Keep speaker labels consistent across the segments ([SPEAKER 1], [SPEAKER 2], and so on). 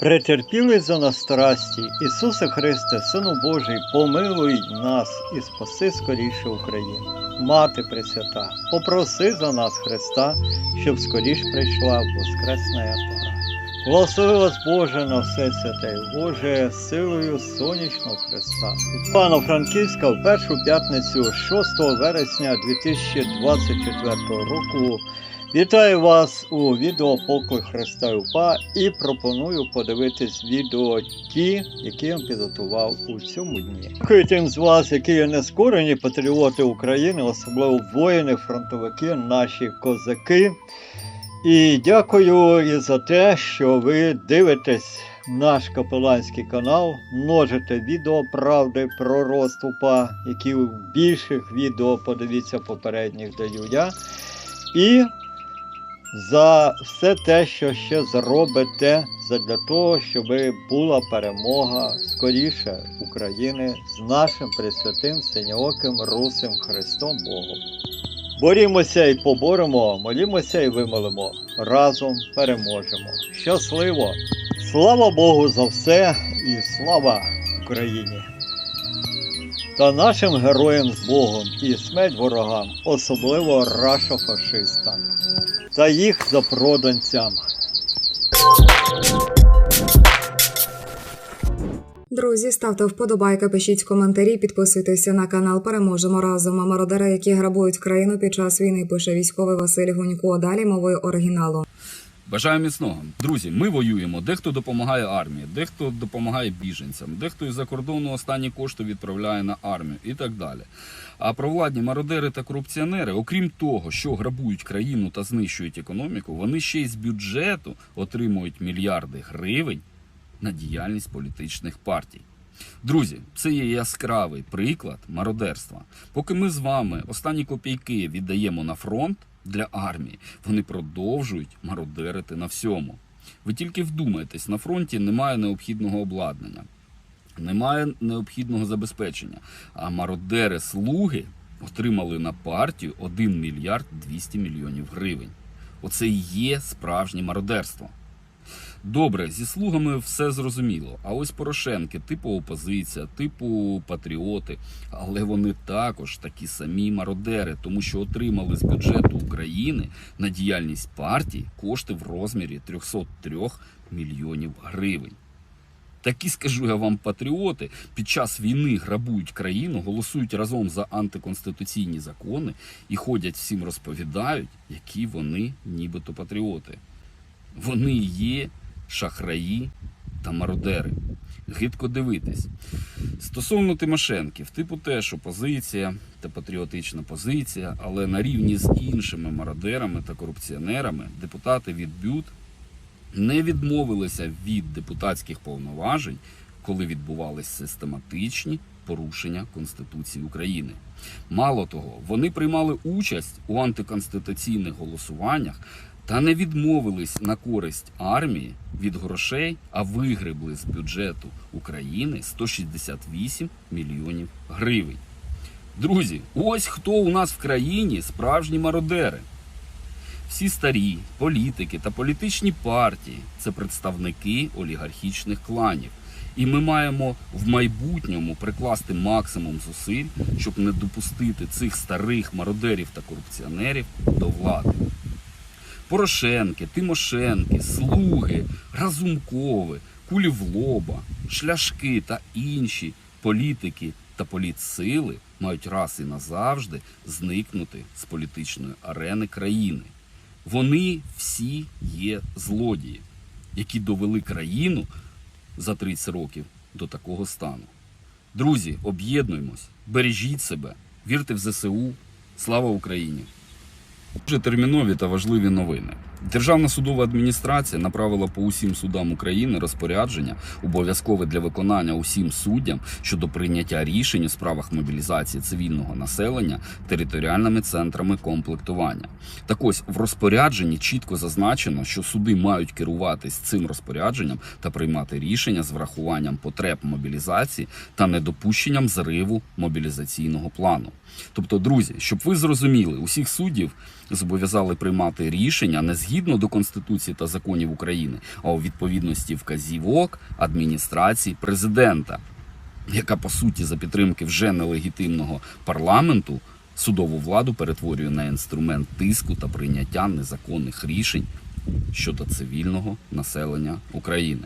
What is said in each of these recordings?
[SPEAKER 1] Претерпіли за нас страсті, Ісусе Христе, Сину Божий, помилуй нас і спаси скоріше Україну. Мати Пресвята, попроси за нас Христа, щоб скоріш прийшла Воскресна пора. Благослови вас Боже на все святе, Боже, силою сонячного Христа. Івано-Франківська в першу п'ятницю 6 вересня 2024 року Вітаю вас у відео Поклик Христа УПА і пропоную подивитись відео ті, які я підготував у цьому дні. Дякую тим з вас, які є нескорені патріоти України, особливо воїни, фронтовики, наші козаки. І дякую і за те, що ви дивитесь наш капеланський канал, множите відео правди про розступа, які в більших відео подивіться попередніх даю я. І за все те, що ще зробите для того, щоб була перемога скоріше України з нашим Пресвятим Синьооким Русим Христом Богом. Борімося і поборемо, молімося і вимолимо. Разом переможемо. Щасливо! Слава Богу за все і слава Україні! Та нашим героям з Богом і смерть ворогам, особливо рашофашистам та їх запроданцям.
[SPEAKER 2] Друзі, ставте вподобайки, пишіть коментарі, підписуйтеся на канал. Переможемо разом. Мародери, які грабують країну під час війни, пише військовий Василь Гунько. Далі мовою оригіналу.
[SPEAKER 3] Бажаю міцного. Друзі, ми воюємо. Дехто допомагає армії, дехто допомагає біженцям, дехто із-за кордону останні кошти відправляє на армію і так далі. А провладні мародери та корупціонери, окрім того, що грабують країну та знищують економіку, вони ще й з бюджету отримують мільярди гривень на діяльність політичних партій. Друзі, це є яскравий приклад мародерства. Поки ми з вами останні копійки віддаємо на фронт для армії, вони продовжують мародерити на всьому. Ви тільки вдумайтесь, на фронті немає необхідного обладнання, немає необхідного забезпечення. А мародери слуги отримали на партію 1 мільярд 200 мільйонів гривень. Оце і є справжнє мародерство. Добре, зі слугами все зрозуміло. А ось Порошенки, типу опозиція, типу патріоти, але вони також такі самі мародери, тому що отримали з бюджету України на діяльність партії кошти в розмірі 303 мільйонів гривень. Такі, скажу я вам, патріоти під час війни грабують країну, голосують разом за антиконституційні закони і ходять всім розповідають, які вони нібито патріоти. Вони є шахраї та мародери. Гидко дивитись. Стосовно Тимошенків, типу теж опозиція та патріотична позиція, але на рівні з іншими мародерами та корупціонерами депутати від БЮТ не відмовилися від депутатських повноважень, коли відбувались систематичні порушення Конституції України. Мало того, вони приймали участь у антиконституційних голосуваннях та не відмовились на користь армії від грошей, а вигребли з бюджету України 168 мільйонів гривень. Друзі, ось хто у нас в країні справжні мародери. Всі старі політики та політичні партії це представники олігархічних кланів. І ми маємо в майбутньому прикласти максимум зусиль, щоб не допустити цих старих мародерів та корупціонерів до влади. Порошенки, Тимошенки, Слуги, Разумкови, Кулі в лоба, Шляшки та інші політики та політсили мають раз і назавжди зникнути з політичної арени країни. Вони всі є злодії, які довели країну за 30 років до такого стану. Друзі, об'єднуємось, бережіть себе, вірте в ЗСУ. Слава Україні! Дуже термінові та важливі новини. Державна судова адміністрація направила по усім судам України розпорядження, обов'язкове для виконання усім суддям щодо прийняття рішень у справах мобілізації цивільного населення територіальними центрами комплектування. Так ось в розпорядженні чітко зазначено, що суди мають керуватись цим розпорядженням та приймати рішення з врахуванням потреб мобілізації та недопущенням зриву мобілізаційного плану. Тобто, друзі, щоб ви зрозуміли, усіх суддів зобов'язали приймати рішення не згідно до Конституції та законів України, а у відповідності вказівок адміністрації президента, яка по суті за підтримки вже нелегітимного парламенту судову владу перетворює на інструмент тиску та прийняття незаконних рішень щодо цивільного населення України.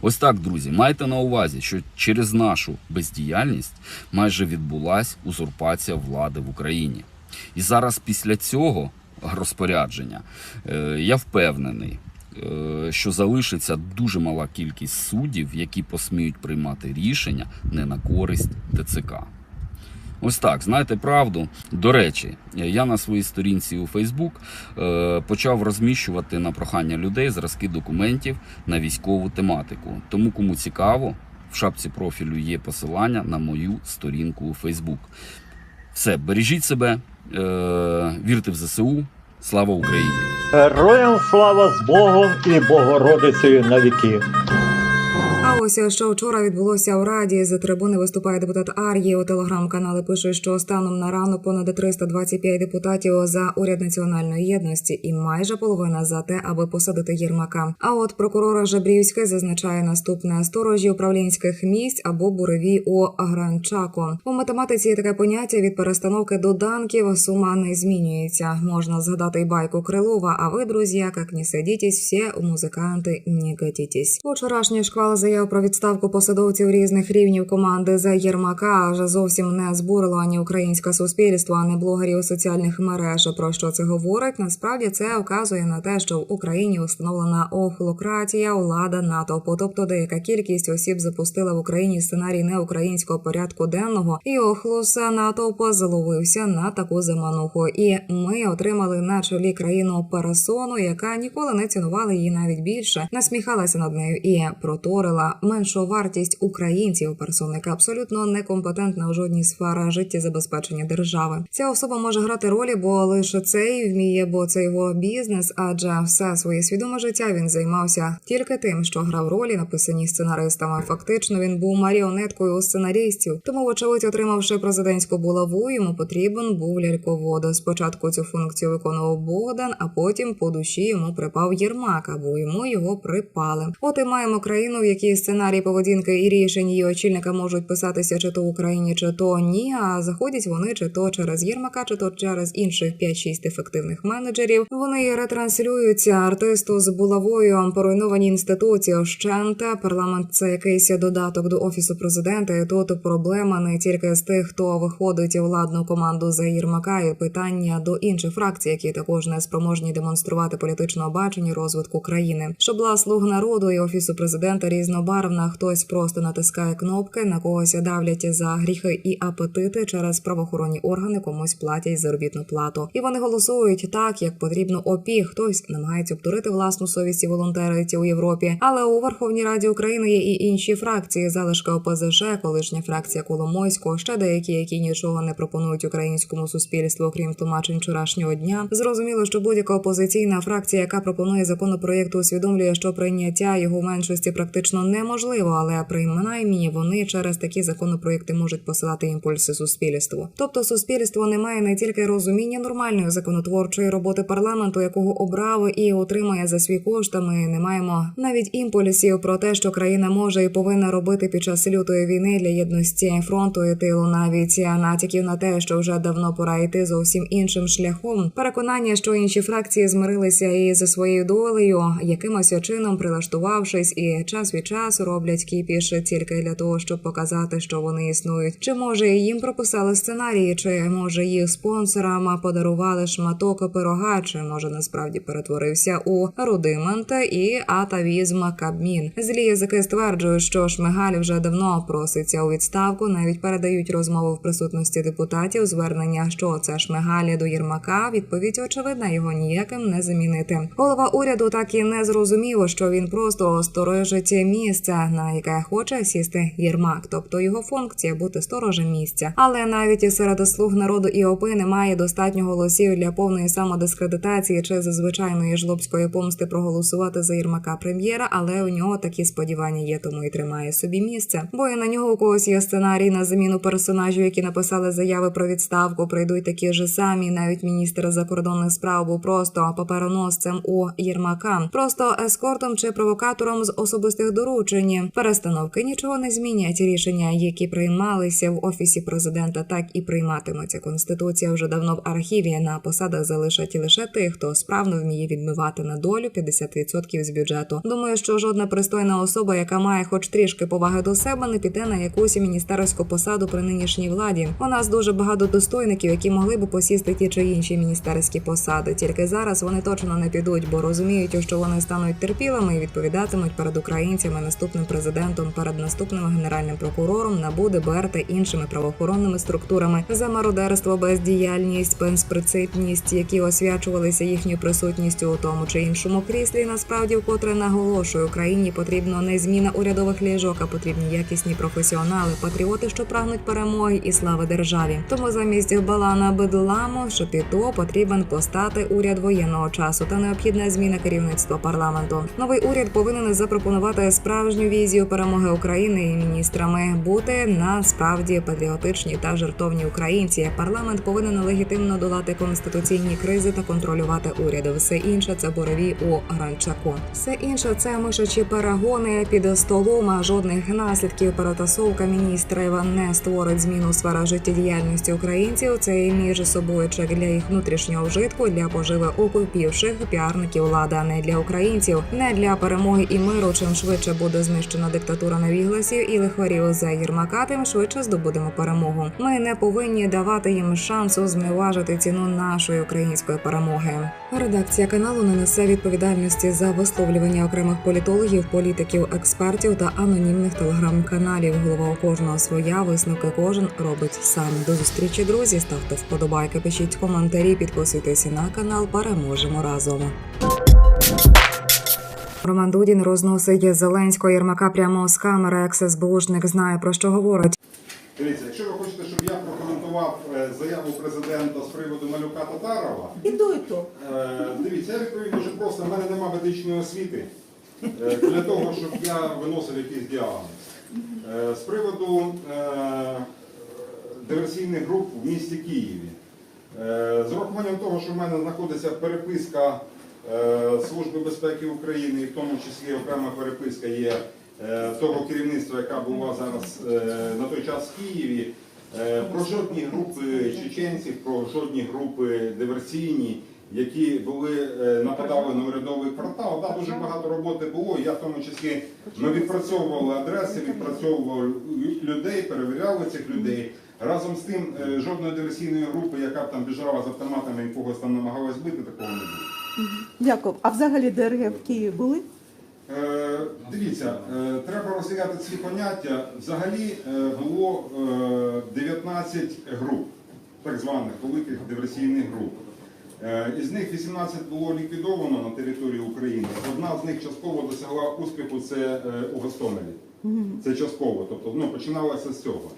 [SPEAKER 3] Ось так, друзі, майте на увазі, що через нашу бездіяльність майже відбулася узурпація влади в Україні. І зараз після цього розпорядження е, я впевнений, е, що залишиться дуже мала кількість суддів, які посміють приймати рішення не на користь ТЦК. Ось так, знаєте правду. До речі, я на своїй сторінці у Фейсбук е, почав розміщувати на прохання людей зразки документів на військову тематику. Тому, кому цікаво, в шапці профілю є посилання на мою сторінку у Фейсбук. Все, бережіть себе, е, вірте в ЗСУ. Слава Україні!
[SPEAKER 1] Героям слава з Богом і Богородицею на віки.
[SPEAKER 2] Ось що вчора відбулося у раді з трибуни виступає депутат Ар'ї. У телеграм-канали пише, що станом на ранок понад 325 депутатів за уряд національної єдності і майже половина за те, аби посадити Єрмака. А от прокурора Жабрівський зазначає наступне сторожі управлінських місць або буреві у Гранчако. У математиці є таке поняття від перестановки доданків сума не змінюється. Можна згадати й байку Крилова. А ви, друзі, як не садітесь, всі музиканти не гатітесь. Вчорашній шквал заяв про відставку посадовців різних рівнів команди за Єрмака вже зовсім не збурило ані українське суспільство, ані блогерів соціальних мереж. Про що це говорить? Насправді це вказує на те, що в Україні встановлена охлократія, влада натовпу, тобто деяка кількість осіб запустила в Україні сценарій неукраїнського порядку денного, і охлус натовпу заловився на таку замануху. І ми отримали на чолі країну пересону, яка ніколи не цінувала її навіть більше, насміхалася над нею і проторила меншу вартість українців. Персона, яка абсолютно некомпетентна у жодній сфері життєзабезпечення держави. Ця особа може грати ролі, бо лише це і вміє, бо це його бізнес. Адже все своє свідоме життя він займався тільки тим, що грав ролі, написані сценаристами. Фактично він був маріонеткою у сценаристів. Тому, вочевидь, отримавши президентську булаву, йому потрібен був ляльковод. Спочатку цю функцію виконував Богдан, а потім по душі йому припав Єрмак, або йому його припали. От і маємо країну, в якій сценарій поведінки і рішень її очільника можуть писатися чи то Україні, чи то ні. А заходять вони чи то через Єрмака, чи то через інших 5-6 ефективних менеджерів. Вони ретранслюються артисту з булавою поруйновані інституції ощента. Парламент це якийсь додаток до офісу президента. І тут проблема не тільки з тих, хто виходить у владну команду за Єрмака, і питання до інших фракцій, які також не спроможні демонструвати політичного бачення розвитку країни. Щоб була слуг народу і офісу президента різнобарвна, хтось просто натискає кнопки, на когось давлять за гріхи і апетити через правоохоронні органи, комусь платять заробітну плату, і вони голосують так, як потрібно опі. Хтось намагається обдурити власну совість і волонтерить у Європі. Але у Верховній Раді України є і інші фракції. Залишка ОПЗЖ, колишня фракція Коломойського, ще деякі, які нічого не пропонують українському суспільству, крім тлумачень вчорашнього дня. Зрозуміло, що будь-яка опозиційна фракція, яка пропонує законопроєкту, усвідомлює, що прийняття його меншості практично неможливо, але принаймні вони через такі законопроєкти можуть посилати імпульси суспільству. Тобто, суспільство не має не тільки розуміння нормальної законотворчої роботи парламенту, якого обрав і отримає за свій кошт. Ми не маємо навіть імпульсів про те, що країна може і повинна робити під час лютої війни для єдності фронту і тилу, навіть натяків на те, що вже давно пора йти зовсім іншим шляхом. Переконання, що інші фракції змирилися із своєю долею, якимось чином прилаштувавшись, і час від часу роблять кіпіш тільки для того, щоб показати, що вони існують. Чи може їм прописали сценарії, чи може їх спонсорам подарували шматок пирога, чи може насправді перетворився у рудимент і атавізм Кабмін. Злі язики стверджують, що Шмигаль вже давно проситься у відставку. Навіть передають розмову в присутності депутатів. Звернення, що це Шмигаль до Єрмака. Відповідь очевидна, його ніяким не замінити. Голова уряду так і не зрозуміло, що він просто сторожить місце місце, на яке хоче сісти Єрмак, тобто його функція бути сторожем місця. Але навіть і серед слуг народу і ОПИ немає достатньо голосів для повної самодискредитації чи за звичайної жлобської помсти проголосувати за Єрмака прем'єра, але у нього такі сподівання є, тому і тримає собі місце. Бо і на нього у когось є сценарій на заміну персонажів, які написали заяви про відставку. Прийдуть такі ж самі. Навіть міністр закордонних справ був просто папероносцем у Єрмака, просто ескортом чи провокатором з особистих доручень. Перестановки нічого не змінять. Рішення, які приймалися в офісі президента, так і прийматимуться. Конституція вже давно в архіві. На посадах залишать лише тих, хто справно вміє відмивати на долю 50% з бюджету. Думаю, що жодна пристойна особа, яка має хоч трішки поваги до себе, не піде на якусь міністерську посаду при нинішній владі. У нас дуже багато достойників, які могли б посісти ті чи інші міністерські посади. Тільки зараз вони точно не підуть, бо розуміють, що вони стануть терпілими і відповідатимуть перед українцями, наступним президентом, перед наступним генеральним прокурором, НАБУ, ДБР та іншими правоохоронними структурами за мародерство, бездіяльність, безпринципність, які освячувалися їхньою присутністю у тому чи іншому кріслі. Насправді, вкотре наголошую, Україні потрібно не зміна урядових ліжок, а потрібні якісні професіонали, патріоти, що прагнуть перемоги і слави державі. Тому замість балана бедламу Шепіто потрібен постати уряд воєнного часу та необхідна зміна керівництва парламенту. Новий уряд повинен запропонувати справжню візію перемоги України і міністрами бути насправді патріотичні та жертовні українці. Парламент повинен легітимно долати конституційні кризи та контролювати уряд. Все інше це борові у гранчаку. Все інше це мишачі перегони під столом. А жодних наслідків перетасовка міністрів не створить зміну у сферах життєдіяльності українців. Це і між собою чек для їх внутрішнього вжитку, для поживи окупівших піарників влади, а не для українців, не для перемоги і миру. Чим швидше буде знищена диктатура навігласів і лихварів за Єрмака, тим швидше здобудемо перемогу. Ми не повинні давати їм шансу зневажити ціну нашої української перемоги. Редакція каналу не несе відповідальності за висловлювання окремих політологів, політиків, експертів та анонімних телеграм-каналів. Голова у кожного своя висновки кожен робить сам. До зустрічі, друзі. Ставте вподобайки, пишіть коментарі, підписуйтесь на канал. Переможемо разом. Роман Дудін розносить Зеленського Єрмака прямо з камери. Екс-СБУшник знає про що говорить.
[SPEAKER 4] Дивіться, якщо ви хочете, щоб я прокоментував е, заяву президента з приводу малюка Татарова,
[SPEAKER 5] І то, і то.
[SPEAKER 4] е, дивіться, я відповім дуже просто, в мене немає медичної освіти е, для того, щоб я виносив якийсь діагноз. З приводу диверсійних груп в місті Києві. З урахуванням того, що в мене знаходиться переписка Служби безпеки України, і в тому числі окрема переписка є е, того керівництва, яка була зараз е, на той час в Києві. Е, Про жодні групи чеченців, про жодні групи диверсійні, які були е, нападали на урядовий квартал. Да, дуже багато роботи було. Я в тому числі ми відпрацьовували адреси, відпрацьовували людей, перевіряли цих людей. Разом з тим, е, жодної диверсійної групи, яка б там біжала з автоматами і когось там намагалась бити, такого не було.
[SPEAKER 5] Дякую. А взагалі ДРГ в Києві були?
[SPEAKER 4] Е, Дивіться, е, треба розглядати ці поняття. Взагалі е, було е, 19 груп, так званих великих диверсійних груп. Е, Із них 18 було ліквідовано на території України. Одна з них частково досягла успіху, це е, у Гостомелі. Це частково, тобто ну, починалося з цього.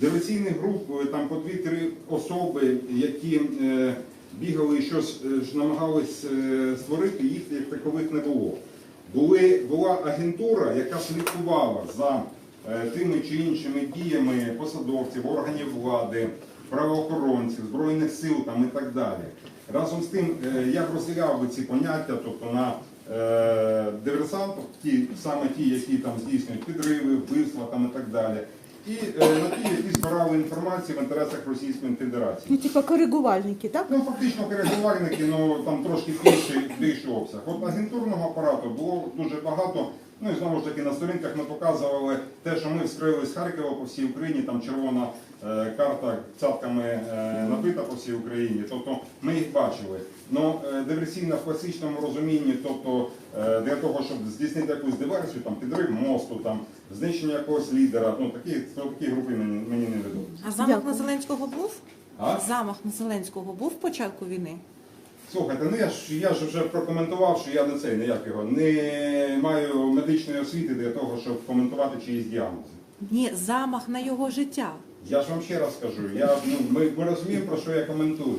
[SPEAKER 4] Диверсійних груп е, там по 2-3 особи, які е, бігали і щось е, ж намагались е, створити, їх як такових не було. Були, була агентура, яка слідкувала за е, тими чи іншими діями посадовців, органів влади, правоохоронців, збройних сил там і так далі. Разом з тим, я розділяв би ці поняття, тобто на диверсантів, ті саме ті, які там здійснюють підриви, вбивства там і так далі, і е, на ті, які збирали інформацію в інтересах Російської Федерації.
[SPEAKER 5] Ну, типа коригувальники, так?
[SPEAKER 4] Ну, фактично коригувальники, ну там трошки більший, обсяг. От агентурного апарату було дуже багато. Ну і знову ж таки на сторінках ми показували те, що ми вскрили з Харкова по всій Україні, там червона карта цятками е, набита по всій Україні. Тобто ми їх бачили. Ну е, диверсійна в класичному розумінні, тобто е, для того, щоб здійснити якусь диверсію, там підрив мосту, там знищення якогось лідера, ну такі, про такі групи мені, мені не відомо.
[SPEAKER 6] А замах
[SPEAKER 5] Дякую.
[SPEAKER 6] на Зеленського був?
[SPEAKER 4] А?
[SPEAKER 6] Замах на Зеленського був в початку війни?
[SPEAKER 4] Слухайте, ну я ж я ж вже прокоментував, що я не цей, не як його, не маю медичної освіти для того, щоб коментувати чиїсь діагнози.
[SPEAKER 5] Ні, замах на його життя.
[SPEAKER 4] Я ж вам ще раз скажу, я, ну, ми, ми розуміємо, про що я коментую.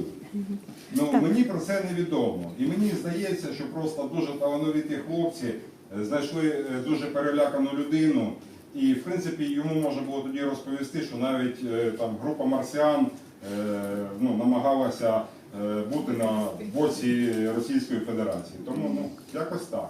[SPEAKER 4] Ну, мені про це невідомо. І мені здається, що просто дуже талановиті хлопці е, знайшли е, дуже перелякану людину. І, в принципі, йому можна було тоді розповісти, що навіть е, там група марсіан ну, намагалася бути на боці Російської Федерації. Тому ну, якось так.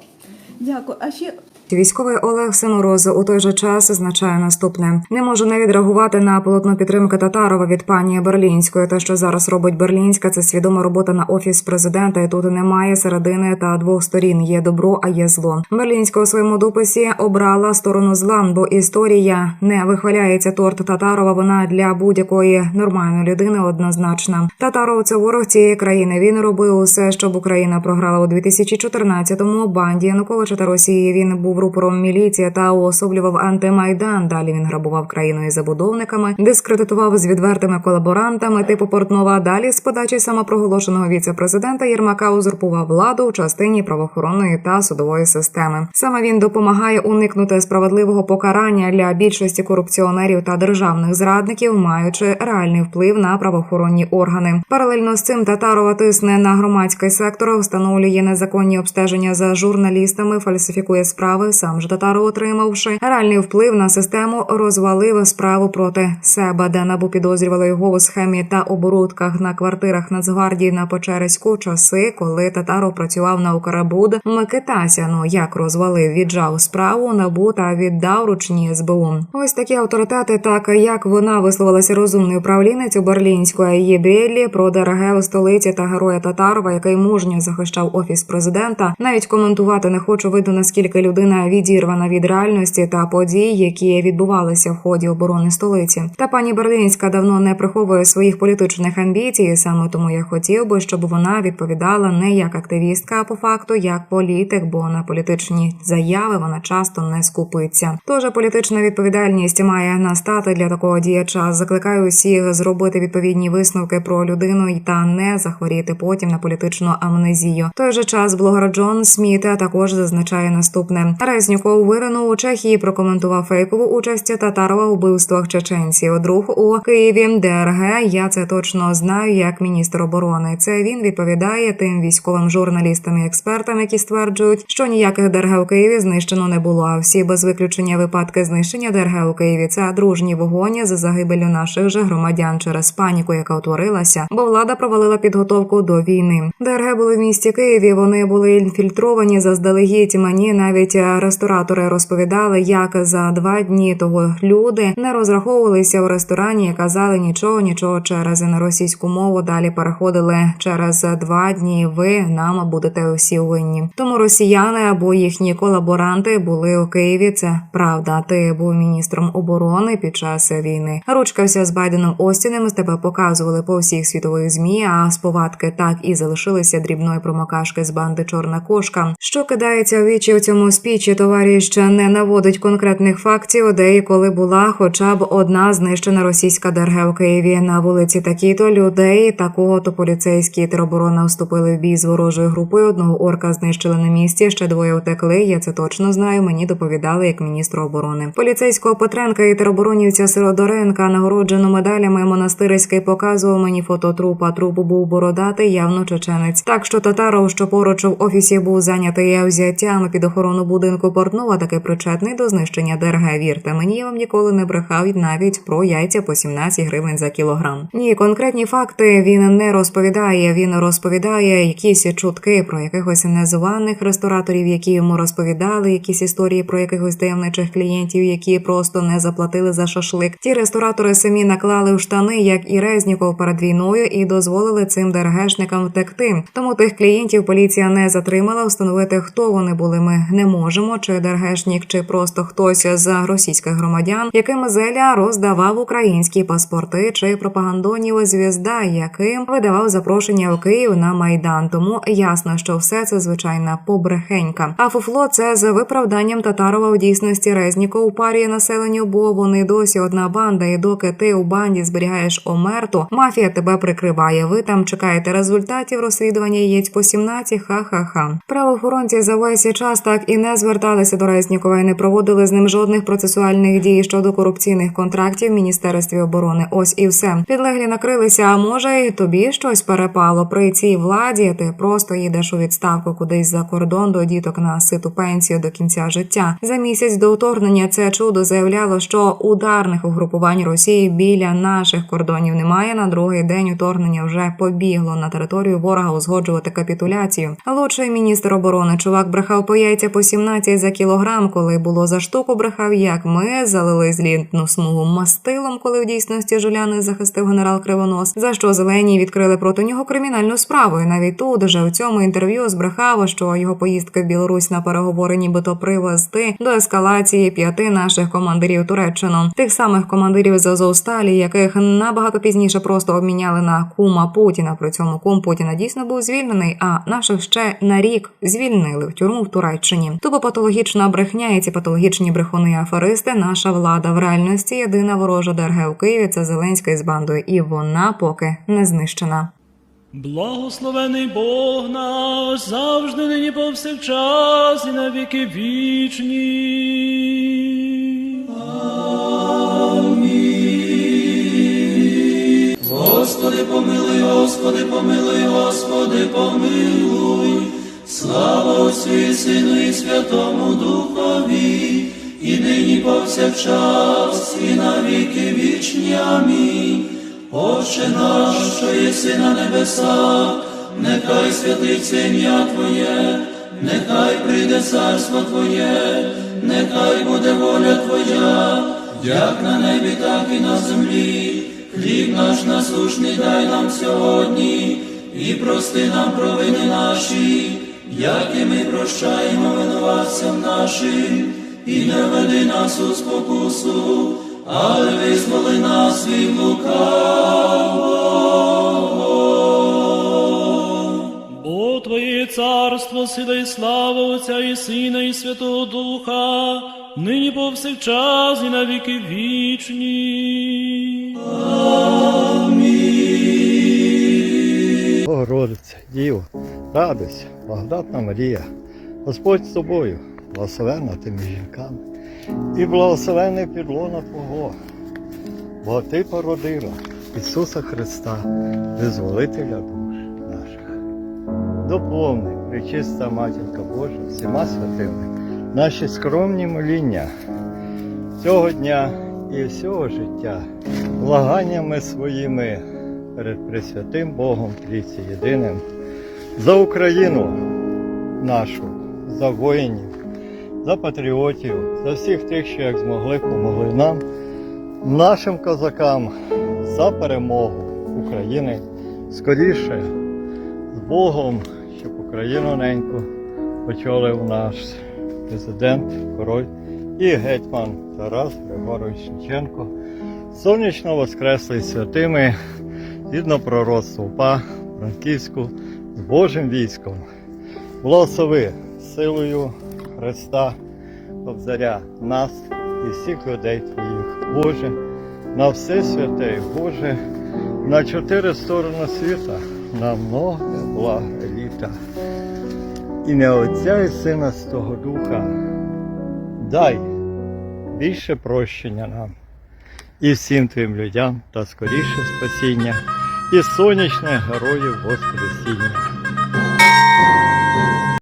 [SPEAKER 5] Дякую. А ще
[SPEAKER 2] Військовий Олег Семороз у той же час зазначає наступне: не можу не відреагувати на полотно підтримки Татарова від пані Берлінської. Те, що зараз робить Берлінська, це свідома робота на офіс президента. І тут немає середини та двох сторін. Є добро, а є зло. Берлінська у своєму дописі обрала сторону зла, бо історія не вихваляється торт Татарова. Вона для будь-якої нормальної людини однозначна. Татаров це ворог цієї країни. Він робив усе, щоб Україна програла у 2014-му. Банді Януковича та Росії. Він був рупором міліції та уособлював антимайдан. Далі він грабував країну із забудовниками, дискредитував з відвертими колаборантами типу Портнова. Далі з подачі самопроголошеного віце-президента Єрмака узурпував владу у частині правоохоронної та судової системи. Саме він допомагає уникнути справедливого покарання для більшості корупціонерів та державних зрадників, маючи реальний вплив на правоохоронні органи. Паралельно з цим Татарова тисне на громадський сектор, встановлює незаконні обстеження за журналістами, фальсифікує справи. Сам же Татаров, отримавши реальний вплив на систему, розвалив справу проти себе, де набу підозрювали його у схемі та оборудках на квартирах Нацгвардії на Печереську часи, коли Татаров працював на Укрбуд. Микитася, ну як розвалив, віджав справу набу та віддав ручні СБУ. Ось такі авторитети, так як вона висловилася розумний управлінець у Берлінської її Брєдлі про ДРГ у столиці та героя Татарова, який мужньо захищав офіс президента. Навіть коментувати не хочу видно наскільки людина відірвана від реальності та подій, які відбувалися в ході оборони столиці. Та пані Берлінська давно не приховує своїх політичних амбіцій. Саме тому я хотів би, щоб вона відповідала не як активістка, а по факту як політик, бо на політичні заяви вона часто не скупиться. Тож політична відповідальність має настати для такого діяча. Закликаю усіх зробити відповідні висновки про людину та не захворіти потім на політичну амнезію. Той же час блогер Джон Сміт також зазначає наступне: Резніков виринув у Чехії прокоментував фейкову участь Татарова у вбивствах чеченців. Друг у Києві ДРГ. Я це точно знаю як міністр оборони. Це він відповідає тим військовим журналістам і експертам, які стверджують, що ніяких ДРГ у Києві знищено не було. А всі без виключення випадки знищення ДРГ у Києві це дружні вогоні за загибелю наших же громадян через паніку, яка утворилася, бо влада провалила підготовку до війни. ДРГ були в місті Києві. Вони були інфільтровані заздалегідь. Мені навіть ресторатори розповідали, як за два дні того люди не розраховувалися в ресторані і казали нічого, нічого через на російську мову. Далі переходили через два дні. Ви нам будете усі винні. Тому росіяни або їхні колаборанти були у Києві. Це правда. Ти був міністром оборони під час війни. Ручкався з Байденом Остіним. З тебе показували по всіх світових змі. А сповадки так і залишилися дрібної промокашки з банди Чорна кошка. Що кидається у вічі у цьому спічі, товариш не наводить конкретних фактів, де і коли була хоча б одна знищена російська ДРГ у Києві на вулиці. Такі-то людей такого то поліцейські тероборона вступили в бій з ворожою групою. Одного орка знищили на місці. Ще двоє утекли. Я це точно знаю. Мені доповідали як міністру оборони. Поліцейського Петренка і тероборонівця Сиродоренка нагороджено медалями. Монастирський показував мені фото трупа. Труп був бородатий, явно чеченець. Так що Татаров, що поруч в офісі був зайнятий взяттями під охорону будинку Портнова, таки причетний до знищення ДРГ. Вірте мені, я вам ніколи не брехав навіть про яйця по 17 гривень за кілограм. Ні, конкретні факти він не розповідає. Він розповідає якісь чутки про якихось незваних рестораторів, які йому розповідали якісь історії про якихось таємничих клієнтів, які просто не заплатили за шашлик. Ті ресторатори самі наклали в штани, як і Резніков перед війною, і дозволили цим ДРГшникам втекти. Тому тих клієнтів поліція не затримала. Встановити хто вони були. Ми не можемо. Скажемо, чи ДРГшнік, чи просто хтось з російських громадян, яким Зеля роздавав українські паспорти, чи пропагандонів звізда, яким видавав запрошення в Київ на майдан. Тому ясно, що все це звичайна побрехенька. А фуфло це з виправданням Татарова в дійсності Резніков парює населенню, бо вони досі одна банда. І доки ти у банді зберігаєш омерту, мафія тебе прикриває. Ви там чекаєте результатів розслідування яєць по 17, ха-ха-ха. Правоохоронці за весь час так і не зверталися до Резнікова і не проводили з ним жодних процесуальних дій щодо корупційних контрактів в міністерстві оборони. Ось і все. Підлеглі накрилися. А може, і тобі щось перепало при цій владі. Ти просто їдеш у відставку кудись за кордон до діток на ситу пенсію до кінця життя. За місяць до вторгнення це чудо заявляло, що ударних угрупувань Росії біля наших кордонів немає. На другий день вторгнення вже побігло на територію ворога узгоджувати капітуляцію. Лучший міністр оборони чувак брехав по яйця по 17 за кілограм, коли було за штуку брехав, як ми залили злітну смугу мастилом, коли в дійсності Жуляни захистив генерал Кривонос. За що зелені відкрили проти нього кримінальну справу. І навіть тут же в цьому інтерв'ю збрехав, що його поїздка в Білорусь на переговори, нібито привести до ескалації п'яти наших командирів Туреччину, тих самих командирів з Азовсталі, яких набагато пізніше просто обміняли на кума Путіна. При цьому кум Путіна дійсно був звільнений, а наших ще на рік звільнили в тюрму в Туреччині. Тупо патологічна брехня і ці патологічні брехуни і аферисти. Наша влада в реальності єдина ворожа ДРГ у Києві. Це Зеленський з бандою, і вона поки не знищена.
[SPEAKER 6] Благословений Бог наш завжди нині повсякчас і на віки вічні. Господи, помилуй, Господи, помилуй, Господи, помилуй. Слава Отцю і Сину і Святому Духові, і нині повсякчас, і на віки вічні. Амінь. Отче наш, що єси на небесах, нехай святиться ім'я Твоє, нехай прийде царство Твоє, нехай буде воля Твоя, як на небі, так і на землі. Хліб наш насушний дай нам сьогодні, і прости нам провини наші, як і ми прощаємо винуватцям нашим, і не веди нас у спокусу, але визволи нас від лукавого. Бо Твоє царство, сила і слава Отця і Сина, і Святого Духа, нині повсякчас і на віки вічні.
[SPEAKER 1] Богородиця, Діво, радуйся, благодатна Марія, Господь з тобою, благословенна ти між жінками, і благословений підлона Твого, бо Ти породила Ісуса Христа, визволителя душ наших. Доповни, пречиста Матінка Божа, всіма святими, наші скромні моління цього дня і всього життя, благаннями своїми перед Пресвятим Богом Трійці Єдиним, за Україну нашу, за воїнів, за патріотів, за всіх тих, що як змогли, помогли нам, нашим козакам, за перемогу України. Скоріше з Богом, щоб Україну неньку очолив наш президент, король і гетьман Тарас Григорович Шевченко, сонячно воскреслий святими, згідно пророцтва УПА Франківську з Божим військом. Благослови силою Христа, Кобзаря, нас і всіх людей Твоїх, Боже, на все святе, Боже, на чотири сторони світа, на много блага літа. І не Отця і Сина Святого Духа. Дай більше прощення нам і всім твоїм людям та скоріше спасіння, і сонячне героїв Воскресіння.